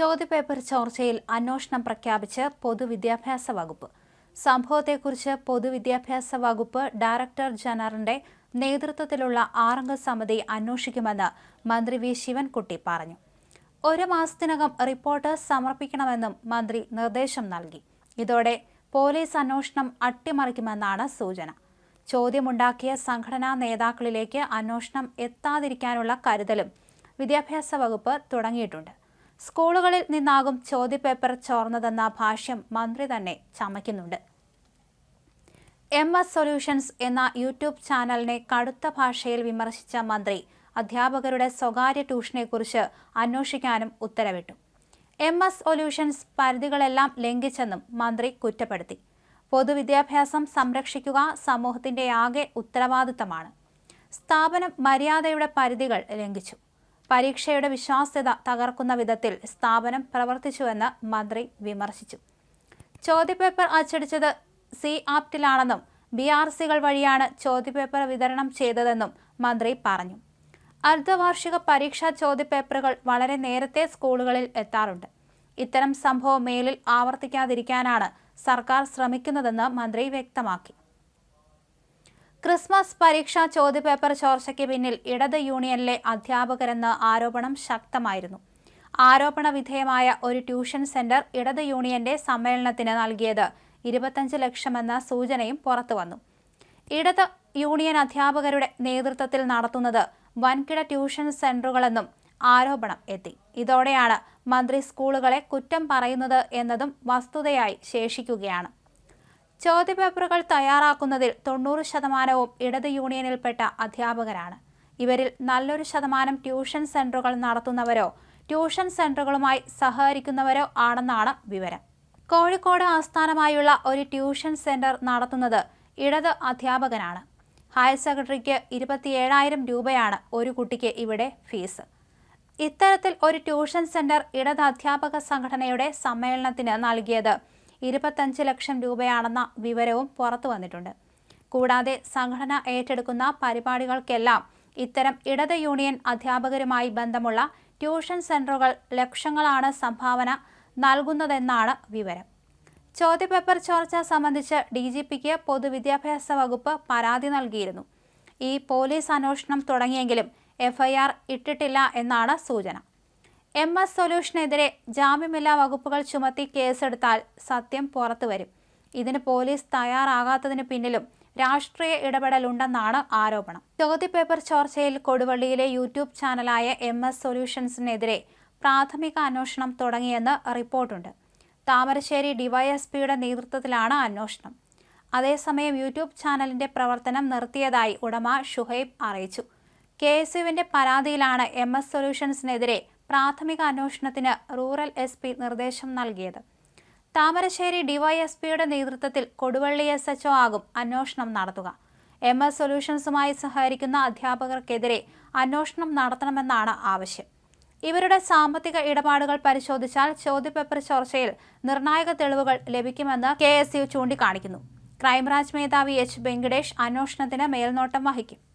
ചോദ്യപേപ്പർ ചോർച്ചയിൽ അന്വേഷണം പ്രഖ്യാപിച്ച് പൊതുവിദ്യാഭ്യാസ വകുപ്പ്. സംഭവത്തെക്കുറിച്ച് പൊതുവിദ്യാഭ്യാസ വകുപ്പ് ഡയറക്ടർ ജനറലിന്റെ നേതൃത്വത്തിലുള്ള ആറംഗ സമിതി അന്വേഷിക്കുമെന്ന് മന്ത്രി വി. ശിവൻകുട്ടി പറഞ്ഞു. ഒരു മാസത്തിനകം റിപ്പോർട്ട് സമർപ്പിക്കണമെന്നും മന്ത്രി നിർദ്ദേശം നൽകി. ഇതോടെ പോലീസ് അന്വേഷണം അട്ടിമറിക്കുമെന്നാണ് സൂചന. ചോദ്യമുണ്ടാക്കിയ സംഘടനാ നേതാക്കളിലേക്ക് അന്വേഷണം എത്താതിരിക്കാനുള്ള കരുതലും വിദ്യാഭ്യാസ വകുപ്പ് തുടങ്ങിയിട്ടുണ്ട്. സ്കൂളുകളിൽ നിന്നാകും ചോദ്യപേപ്പർ ചോർന്നതെന്ന ഭാഷ്യം മന്ത്രി തന്നെ ചമയ്ക്കുന്നുണ്ട്. എം എസ് സൊല്യൂഷൻസ് എന്ന യൂട്യൂബ് ചാനലിനെ കടുത്ത ഭാഷയിൽ വിമർശിച്ച മന്ത്രി അധ്യാപകരുടെ സ്വകാര്യ ട്യൂഷനെക്കുറിച്ച് അന്വേഷിക്കാനും ഉത്തരവിട്ടു. എം എസ് സൊല്യൂഷൻസ് പരിധികളെല്ലാം ലംഘിച്ചെന്നും മന്ത്രി കുറ്റപ്പെടുത്തി. പൊതുവിദ്യാഭ്യാസം സംരക്ഷിക്കുക സമൂഹത്തിന്റെ ആകെ ഉത്തരവാദിത്തമാണ്. സ്ഥാപനം മര്യാദയുടെ പരിധികൾ ലംഘിച്ചു. പരീക്ഷയുടെ വിശ്വാസ്യത തകർക്കുന്ന വിധത്തിൽ സ്ഥാപനം പ്രവർത്തിച്ചുവെന്ന് മന്ത്രി വിമർശിച്ചു. ചോദ്യപേപ്പർ അച്ചടിച്ചത് സി ആപ്റ്റിലാണെന്നും ബി ആർ സികൾ വഴിയാണ് ചോദ്യപേപ്പർ വിതരണം ചെയ്തതെന്നും മന്ത്രി പറഞ്ഞു. അർദ്ധവാർഷിക പരീക്ഷാ ചോദ്യപേപ്പറുകൾ വളരെ നേരത്തെ സ്കൂളുകളിൽ എത്താറുണ്ട്. ഇത്തരം സംഭവം മേലിൽ ആവർത്തിക്കാതിരിക്കാനാണ് സർക്കാർ ശ്രമിക്കുന്നതെന്ന് മന്ത്രി വ്യക്തമാക്കി. ക്രിസ്മസ് പരീക്ഷാ ചോദ്യപേപ്പർ ചോർച്ചയ്ക്ക് പിന്നിൽ ഇടത് യൂണിയനിലെ അധ്യാപകരെന്ന ആരോപണം ശക്തമായിരുന്നു. ആരോപണ വിധേയമായ ഒരു ട്യൂഷൻ സെന്റർ ഇടത് യൂണിയന്റെ സമ്മേളനത്തിന് നൽകിയത് ഇരുപത്തഞ്ച് ലക്ഷമെന്ന സൂചനയും പുറത്തുവന്നു ഇടത് യൂണിയൻ അധ്യാപകരുടെ നേതൃത്വത്തിൽ നടത്തുന്നത് വൻകിട ട്യൂഷൻ സെന്ററുകളെന്നും ആരോപണം എത്തി. ഇതോടെയാണ് മന്ത്രി സ്കൂളുകളെ കുറ്റം പറയുന്നത് എന്നതും വസ്തുതയായി ശേഷിക്കുകയാണ്. ചോദ്യപേപ്പറുകൾ തയ്യാറാക്കുന്നതിൽ തൊണ്ണൂറ് ശതമാനവും ഇടത് യൂണിയനിൽപ്പെട്ട അധ്യാപകരാണ്. ഇവരിൽ നല്ലൊരു ശതമാനം ട്യൂഷൻ സെന്ററുകൾ നടത്തുന്നവരോ ട്യൂഷൻ സെന്ററുകളുമായി സഹകരിക്കുന്നവരോ ആണെന്നാണ് വിവരം. കോഴിക്കോട് ആസ്ഥാനമായുള്ള ഒരു ട്യൂഷൻ സെന്റർ നടത്തുന്നത് ഇടത് അധ്യാപകനാണ്. ഹയർ സെക്കൻഡറിക്ക് ഇരുപത്തിയേഴായിരം രൂപയാണ് ഒരു കുട്ടിക്ക് ഇവിടെ ഫീസ്. ഇത്തരത്തിൽ ഒരു ട്യൂഷൻ സെന്റർ ഇടത് അധ്യാപക സംഘടനയുടെ സമ്മേളനത്തിന് നൽകിയത് ഇരുപത്തഞ്ച് ലക്ഷം രൂപയാണെന്ന വിവരവും പുറത്തു വന്നിട്ടുണ്ട്. കൂടാതെ സംഘടന ഏറ്റെടുക്കുന്ന പരിപാടികൾക്കെല്ലാം ഇത്തരം ഇടത് യൂണിയൻ അധ്യാപകരുമായി ബന്ധമുള്ള ട്യൂഷൻ സെന്ററുകൾ ലക്ഷങ്ങളാണ് സംഭാവന നൽകുന്നതെന്നാണ് വിവരം. ചോദ്യപേപ്പർ ചോർച്ച സംബന്ധിച്ച് ഡി ജി പിക്ക് പൊതുവിദ്യാഭ്യാസ വകുപ്പ് പരാതി നൽകിയിരുന്നു. ഈ പോലീസ് അന്വേഷണം തുടങ്ങിയെങ്കിലും എഫ്ഐആർ ഇട്ടിട്ടില്ല എന്നാണ് സൂചന. എം എസ് സൊല്യൂഷനെതിരെ ജാമ്യമില്ലാ വകുപ്പുകൾ ചുമത്തി കേസെടുത്താൽ സത്യം പുറത്തു വരും. ഇതിന് പോലീസ് തയ്യാറാകാത്തതിന് പിന്നിലും രാഷ്ട്രീയ ഇടപെടലുണ്ടെന്നാണ് ആരോപണം. ചോദ്യപേപ്പർ ചോർച്ചയിൽ കൊടുവള്ളിയിലെ യൂട്യൂബ് ചാനലായ എം എസ് സൊല്യൂഷൻസിനെതിരെ പ്രാഥമിക അന്വേഷണം തുടങ്ങിയെന്ന് റിപ്പോർട്ടുണ്ട്. താമരശ്ശേരി ഡിവൈഎസ്പിയുടെ നേതൃത്വത്തിലാണ് അന്വേഷണം. അതേസമയം യൂട്യൂബ് ചാനലിന്റെ പ്രവർത്തനം നിർത്തിയതായി ഉടമ ഷുഹൈബ് അറിയിച്ചു. കെ എസ് യുവിന്റെ പരാതിയിലാണ് എം എസ് സൊല്യൂഷൻസിനെതിരെ പ്രാഥമിക അന്വേഷണത്തിന് റൂറൽ എസ് നിർദ്ദേശം നൽകിയത്. താമരശ്ശേരി ഡിവൈഎസ്പിയുടെ നേതൃത്വത്തിൽ കൊടുവള്ളി എസ് എച്ച്ഒ ആകും അന്വേഷണം നടത്തുക. എം എസ് സൊല്യൂഷൻസുമായി സഹകരിക്കുന്ന അധ്യാപകർക്കെതിരെ അന്വേഷണം നടത്തണമെന്നാണ് ആവശ്യം. ഇവരുടെ സാമ്പത്തിക ഇടപാടുകൾ പരിശോധിച്ചാൽ ചോദ്യപേപ്പർ ചോർച്ചയിൽ നിർണായക തെളിവുകൾ ലഭിക്കുമെന്ന് കെ എസ് യു ചൂണ്ടിക്കാണിക്കുന്നു. ക്രൈംബ്രാഞ്ച് മേധാവി എച്ച് വെങ്കടേഷ് അന്വേഷണത്തിന് മേൽനോട്ടം വഹിക്കും.